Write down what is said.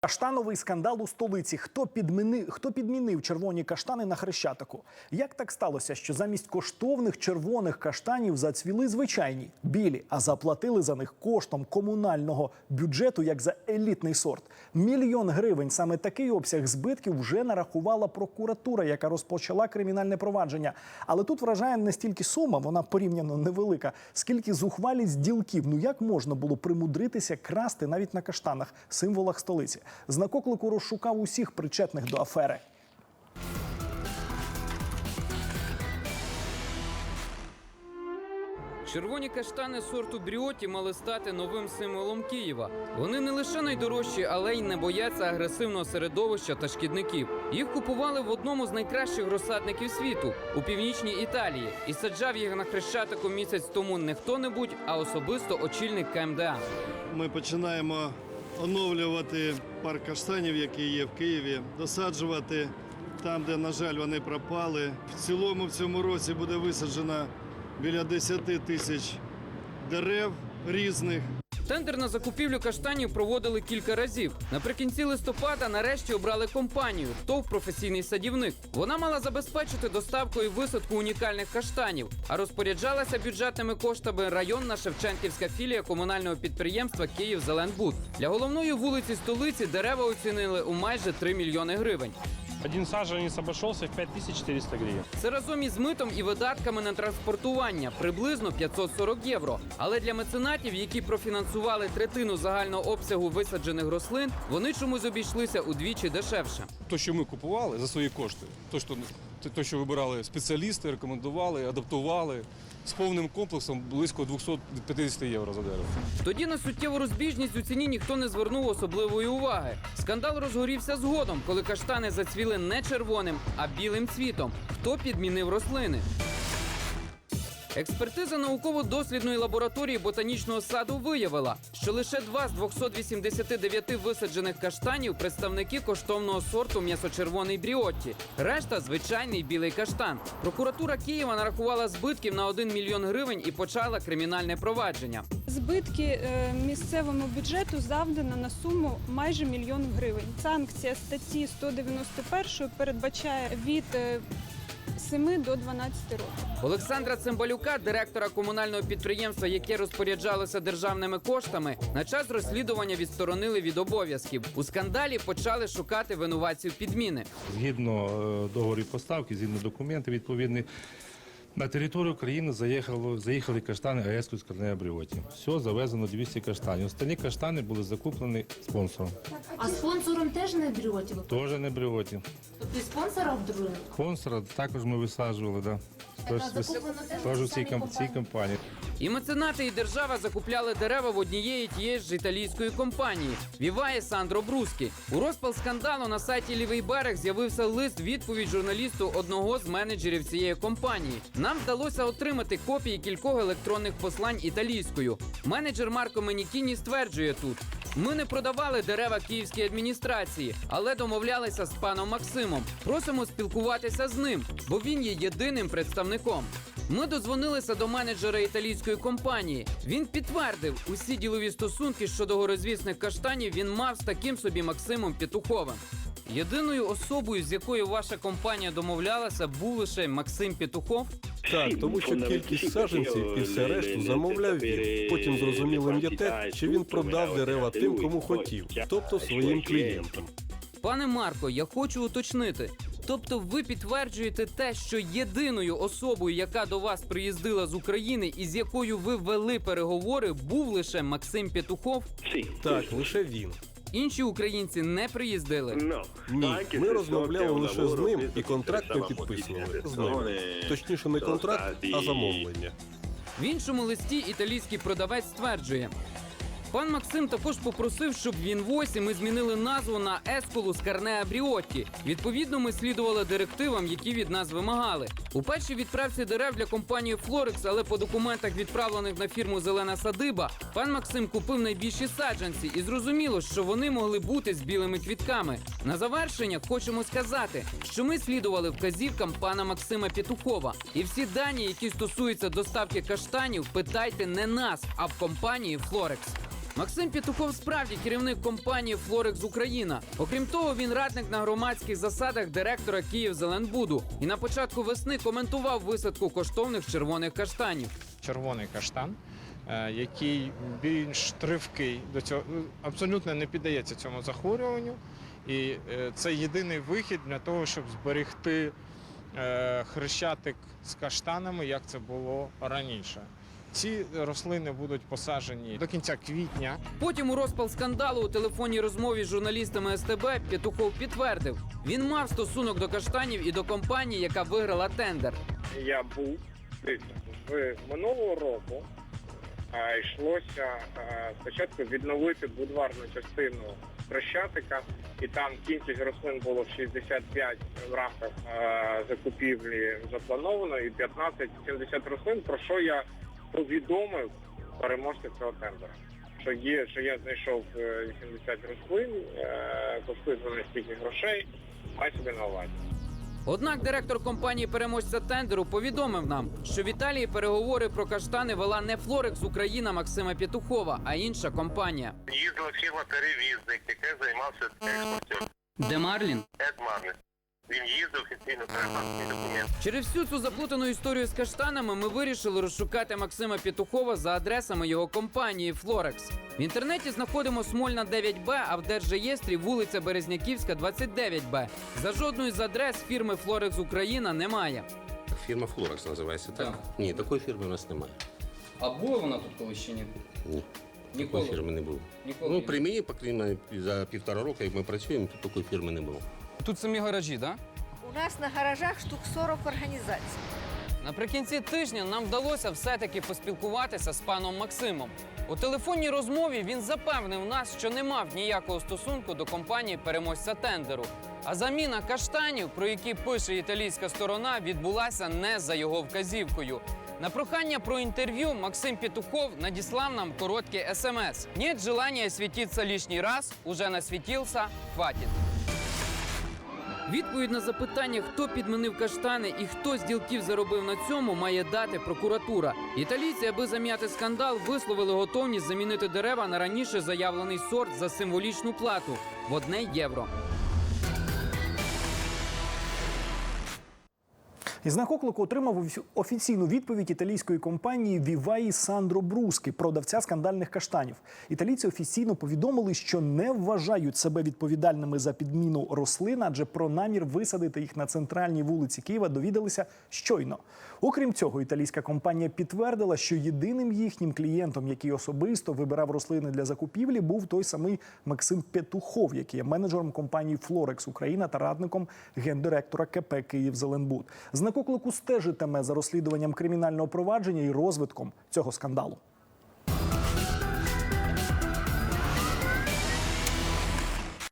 Каштановий скандал у столиці. Хто підмінив, хто підмінив червоні каштани на хрещатику? Як так сталося, що замість коштовних червоних каштанів зацвіли звичайні білі, а заплатили за них коштом комунального бюджету як за елітний сорт? Мільйон гривень саме такий обсяг збитків вже нарахувала прокуратура, яка розпочала кримінальне провадження. Але тут вражає не стільки сума, вона порівняно невелика, скільки зухвалість ділків. Ну як можна було примудритися красти навіть на каштанах, символах столиці? Знак оклику розшукав усіх причетних до афери. Червоні каштани сорту Бріоті мали стати новим символом Києва. Вони не лише найдорожчі, але й не бояться агресивного середовища та шкідників. Їх купували в одному з найкращих розсадників світу у північній Італії, і саджав їх на хрещатику місяць тому не хто-небудь, а особисто очільник КМДА. Ми починаємо оновлювати парк каштанів, який є в Києві, досаджувати там, де, на жаль, вони пропали. В цілому в цьому році буде висаджено біля 10 тисяч дерев різних. Тендер на закупівлю каштанів проводили кілька разів. Наприкінці листопада нарешті обрали компанію ТОВ професійний садівник. Вона мала забезпечити доставку і висадку унікальних каштанів, а розпоряджалася бюджетними коштами районна Шевченківська філія комунального підприємства Київ Зеленбуд. Для головної вулиці столиці дерева оцінили у майже 3 мільйони гривень. Один саженец обошелся в 5400 гривен. Це разом із митом і видатками на транспортування приблизно 540 євро. Але для меценатів, які профінансували третину загального обсягу висаджених рослин, вони чомусь обійшлися удвічі дешевше. То, що ми купували за свої кошти, то, що, то, що вибирали спеціалісти, рекомендували, адаптували з повним комплексом близько 250 євро за дерево. Тоді на суттєву розбіжність у ціні ніхто не звернув особливої уваги. Скандал розгорівся згодом, коли каштани зацвіли не червоним, а білим цвітом. Хто підмінив рослини? Експертиза науково-дослідної лабораторії ботанічного саду виявила, що лише два з 289 висаджених каштанів представники коштовного сорту м'ясочервоний бріотті. Решта звичайний білий каштан. Прокуратура Києва нарахувала збитків на 1 мільйон гривень і почала кримінальне провадження. Збитки е, місцевому бюджету завдано на суму майже мільйон гривень. Санкція статті 191 передбачає від е, 7 до 12 років. Олександра Цимбалюка, директора комунального підприємства, яке розпоряджалося державними коштами, на час розслідування відсторонили від обов'язків. У скандалі почали шукати винуватців підміни. Згідно е, договорів поставки, згідно документів відповідні, на територію України заїхало, заїхали каштани АЕС з Бріоті. Все, завезено 200 каштанів. Останні каштани були закуплені спонсором. А спонсором теж не бріоті? Теж не Бріоті. Тобто і спонсора обдурили? Спонсора також ми висаджували, да. Тож, теж у цій, цій компанії. І меценати, і держава закупляли дерева в однієї тієї ж італійської компанії Віває Сандро Брускі. У розпал скандалу на сайті Лівий берег з'явився лист відповідь журналісту одного з менеджерів цієї компанії. Нам вдалося отримати копії кількох електронних послань італійською. Менеджер Марко Менікіні стверджує тут. Ми не продавали дерева київській адміністрації, але домовлялися з паном Максимом. Просимо спілкуватися з ним, бо він є єдиним представником. Ми дозвонилися до менеджера італійської компанії. Він підтвердив усі ділові стосунки щодо горозвісних каштанів. Він мав з таким собі Максимом Петуховим. Єдиною особою, з якою ваша компанія домовлялася, був лише Максим Петухов. Так, тому що кількість саджанців і все решту замовляв він. Потім зрозумілим є те, що він продав дерева тим, кому хотів, тобто своїм клієнтам. Пане Марко, я хочу уточнити. Тобто, ви підтверджуєте те, що єдиною особою, яка до вас приїздила з України і з якою ви вели переговори, був лише Максим Петухов. Так, лише він. Інші українці не приїздили. Ні, ми розмовляли лише з ним і контракт не підписували з ним. Точніше, не контракт, а замовлення. В іншому листі італійський продавець стверджує. Пан Максим також попросив, щоб в інвойсі ми змінили назву на Есколу з Карнеа Бріотті. Відповідно, ми слідували директивам, які від нас вимагали. У першій відправці дерев для компанії Флорекс, але по документах, відправлених на фірму Зелена Садиба, пан Максим купив найбільші саджанці, і зрозуміло, що вони могли бути з білими квітками. На завершення хочемо сказати, що ми слідували вказівкам пана Максима Петухова. І всі дані, які стосуються доставки каштанів, питайте не нас, а в компанії Флорекс. Максим Петухов справді керівник компанії Флорекс Україна. Окрім того, він радник на громадських засадах директора Київзеленбуду і на початку весни коментував висадку коштовних червоних каштанів. червоний каштан, е, який більш тривкий до цього ну, абсолютно не піддається цьому захворюванню. І е, це єдиний вихід для того, щоб зберегти е, хрещатик з каштанами, як це було раніше. Ці рослини будуть посаджені до кінця квітня. Потім у розпал скандалу у телефонній розмові з журналістами СТБ Петухов підтвердив, він мав стосунок до каштанів і до компанії, яка виграла тендер. я був в минулого року а, йшлося а, спочатку відновити бульварну частину Хрещатика, і там кількість рослин було в 65 в рамках а, закупівлі заплановано, і 15-70 рослин, про що я повідомив переможця цього тендера. Що є, що я знайшов е, 80 рослин, е, вони стільки грошей, май собі на увазі. Однак директор компанії переможця тендеру повідомив нам, що в Італії переговори про каштани вела не Флорекс Україна Максима Петухова, а інша компанія. Їздила фірма перевізник, яка займався експортом. Де Марлін? Ед Марлін. Він їздив офіційно передав документ. Через всю цю заплутану історію з каштанами ми вирішили розшукати Максима Петухова за адресами його компанії Флорекс. В інтернеті знаходимо Смольна 9Б, а в Держреєстрі вулиця Березняківська, 29Б. За жодною з адрес фірми Флорекс Україна немає. Фірма Флорекс називається так? Так. Ні, такої фірми у нас немає. А була вона тут коли ще ні? Ні. Ніколи. Такої фірми не було. Ніколи. Ну, при мені, по крайней мере, за півтора року, як ми працюємо, тут такої фірми не було. Тут самі гаражі, так? У нас на гаражах штук 40 організацій. Наприкінці тижня нам вдалося все-таки поспілкуватися з паном Максимом. У телефонній розмові він запевнив нас, що не мав ніякого стосунку до компанії переможця тендеру. А заміна каштанів, про які пише італійська сторона, відбулася не за його вказівкою. На прохання про інтерв'ю Максим Петухов надіслав нам коротке смс. Нет желания светиться лишний раз, уже насвітився, хватит. Відповідь на запитання, хто підмінив каштани і хто з ділків заробив на цьому, має дати прокуратура. Італійці, аби зам'яти скандал, висловили готовність замінити дерева на раніше заявлений сорт за символічну плату в одне євро. І знак оклику отримав офіційну відповідь італійської компанії Віваї Сандро Брускі, продавця скандальних каштанів. Італійці офіційно повідомили, що не вважають себе відповідальними за підміну рослин, адже про намір висадити їх на центральній вулиці Києва довідалися щойно. Окрім цього, італійська компанія підтвердила, що єдиним їхнім клієнтом, який особисто вибирав рослини для закупівлі, був той самий Максим Петухов, який є менеджером компанії Флорекс Україна та радником гендиректора КП Київзеленбуд. Знак оклику стежитиме за розслідуванням кримінального провадження і розвитком цього скандалу.